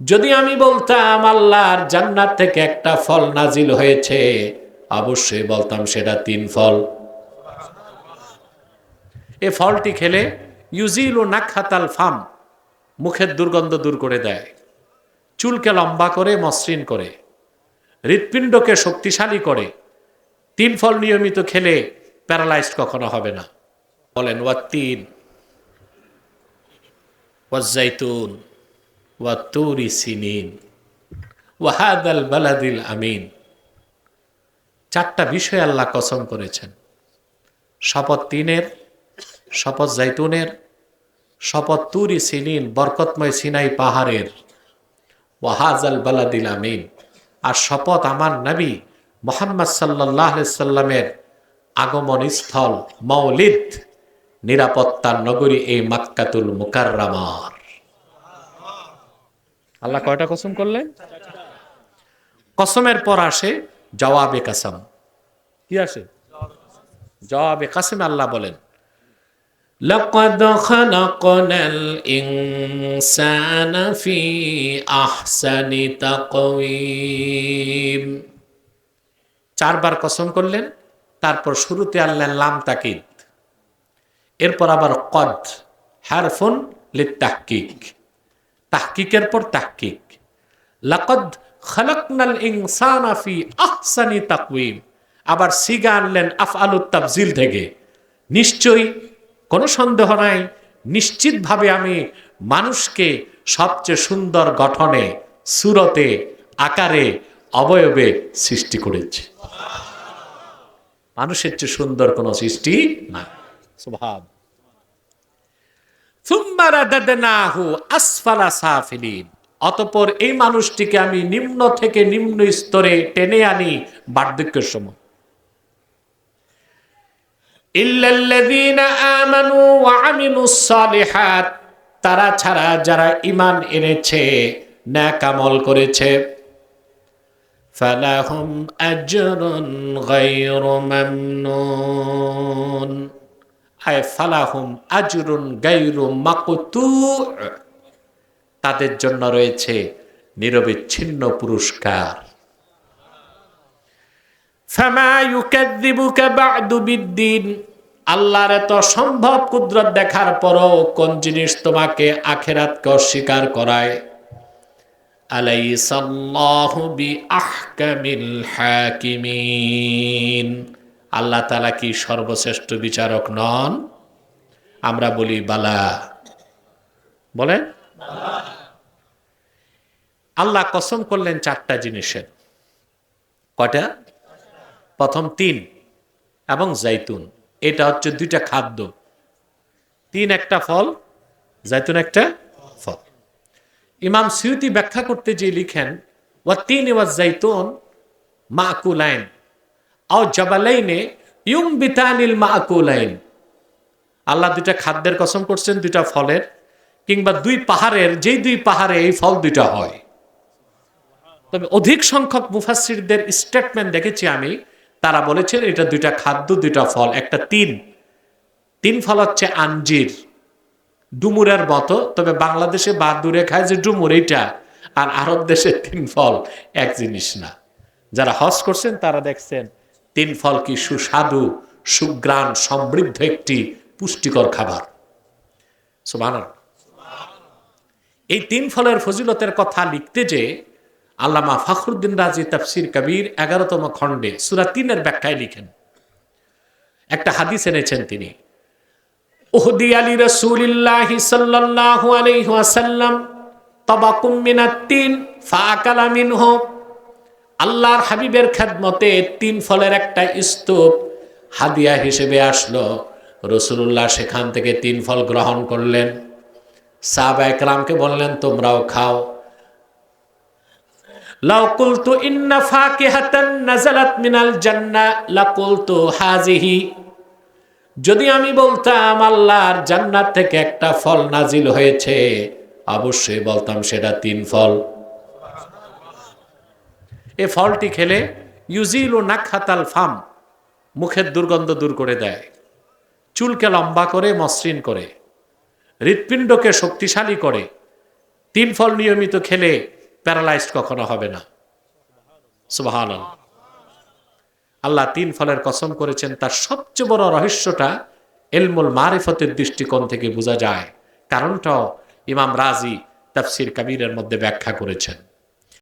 যদি আমি বলতাম আল্লাহর জান্নাত থেকে একটা ফল নাজিল হয়েছে, অবশ্যই বলতাম সেটা তিন ফল। এ ফলটি খেলে ইউজিল ও নাখাতাল ফাম, মুখের দুর্গন্ধ দূর করে দেয়, চুলকে লম্বা করে মসৃণ করে, হৃৎপিণ্ডকে শক্তিশালী করে। তিন ফল নিয়মিত খেলে প্যারালাইজড কখনো হবে না। বলেন ওয়া তিন ওয়াজাইতুন ওয়া সিনিন। ওয়াহাদাল বালাদিল আমিন। চারটা বিষয় আল্লাহ কসম করেছেন। শপথ তিনের, শপথ জাইতুনের, শপথ তুরি সিনিন বরকতময় সিনাই পাহাড়ের। ওয়াহাজ আল বালাদিল আমিন। আর শপথ আমার নবী মোহাম্মদ সাল্লাহ সাল্লামের আগমন স্থল মৌলিদ, নিরাপত্তার নগরী এই মাক্কাতুল মুকাররামার আল্লাহ কয়টা কসম করলেন কসমের পর আসে জওয়াবে কাসম কি আসে জওয়াবে কাসম আল্লাহ বলেন لقد خلقنا الإنسان في أحسن تقويم চারবার কসম করলেন তারপর শুরুতে আল্লাহ লাম তাকিদ এরপর আবার কদ হারফুন লিত তাহকিক তাহকিকের পর তাহকিক। লাকদ খালাকনাল ইনসানা ফি আহসানি তাকওয়িম। আবার সিগা আনলেন আফআলুত তাফজিল থেকে। নিশ্চয়ই কোনো সন্দেহ নাই, নিশ্চিতভাবে আমি মানুষকে সবচেয়ে সুন্দর গঠনে, সুরতে, আকারে, অবয়বে সৃষ্টি করেছি। মানুষের চেয়ে সুন্দর কোনো সৃষ্টি না স্বভাব অতপর এই মানুষটিকে আমি নিম্ন থেকে নিম্ন স্তরে টেনে আনি বার্ধক্যের সময়। তারা ছাড়া যারা ইমান এনেছে ন্যাকামল করেছে। ফালাহুম আজরুন গায়রু মামনুন। আয় ফালাহুম আজরুন গায়রু মাকতু। তাদের জন্য রয়েছে নিরবিচ্ছিন্ন পুরস্কার। আল্লাহর এত সম্ভব কুদরত দেখার পরও কোন জিনিস তোমাকে আখেরাতকে অস্বীকার করায়? আলাইসাল্লাহু বি আহকামিল আল্লাহ তালা কি সর্বশ্রেষ্ঠ বিচারক নন? আমরা বলি, বালা। বলেন? আল্লাহ কসম করলেন চারটা জিনিসের। কয়টা? প্রথম তিন এবং জাইতুন। এটা হচ্ছে দুইটা খাদ্য। তিন একটা ফল, জাইতুন একটা ফল। ইমাম সিউতি ব্যাখ্যা করতে যে লিখেন, ওয়া তিন ওয়া জাইতুন মা মাকুলাইন। আও জাবালাইনে ইউম বিতানিল মাকুলাইন। আল্লাহ দুইটা খাদ্যের কসম করছেন, দুইটা ফলের, কিংবা দুই পাহাড়ের, যেই দুই পাহাড়ে এই ফল দুইটা হয়। তবে অধিক সংখ্যক মুফাসিরদের স্টেটমেন্ট দেখেছি আমি, তারা বলেছেন এটা দুইটা খাদ্য, দুইটা ফল, একটা তিন। তিন ফল হচ্ছে আঞ্জির, ডুমুরের মতো, তবে বাংলাদেশে বা দূরে খায় যে ডুমুর, এইটা। আর আরব দেশে তিন ফল, এক জিনিস না। যারা হজ করছেন, তারা দেখছেন তিন ফল কি সুস্বাদু, সুগ্রাণ, সমৃদ্ধ একটি পুষ্টিকর খাবার? এই তিন ফলের ফজিলতের কথা লিখতে যে আল্লামা ফখরুদ্দিন রাজি তাফসির কবির এগারোতম খণ্ডে সুরা তিনের ব্যাখ্যায় লিখেন। একটা হাদিস এনেছেন তিনি। উহদি আলী রসুলিল্লাহ সাল্লাল্লাহু আলাইহি ওয়াসাল্লাম, তাবাকুম মিনাত-তিন ফাআকালা মিনহু আল্লাহর হাবিবের খেদমতে তিন ফলের একটা স্তূপ হাদিয়া হিসেবে আসলো। রসুল্লাহ সেখান থেকে তিন ফল গ্রহণ করলেন। সাহাবা একরামকে বললেন, তোমরাও খাও। লাউ কুলতু ইন্না ফাকিহাতান নাজালাত মিনাল জান্নাহ লাকুলতু হাজিহি যদি আমি বলতাম আল্লাহর জান্নাত থেকে একটা ফল নাজিল হয়েছে, অবশ্যই বলতাম সেটা তিন ফল। এ ফলটি খেলে ইউজিল ও নাখাতাল ফাম, মুখের দুর্গন্ধ দূর করে দেয়। চুলকে লম্বা করে, মসৃণ করে। হৃৎপিণ্ডকে শক্তিশালী করে। তিন ফল নিয়মিত খেলে প্যারালাইজড কখনো হবে না। সুবাহান আল্লাহ তিন ফলের কসম করেছেন, তার সবচেয়ে বড় রহস্যটা এলমুল মারিফতের দৃষ্টিকোণ থেকে বোঝা যায়। কারণটাও ইমাম রাজি তাফসির কাবিরের মধ্যে ব্যাখ্যা করেছেন।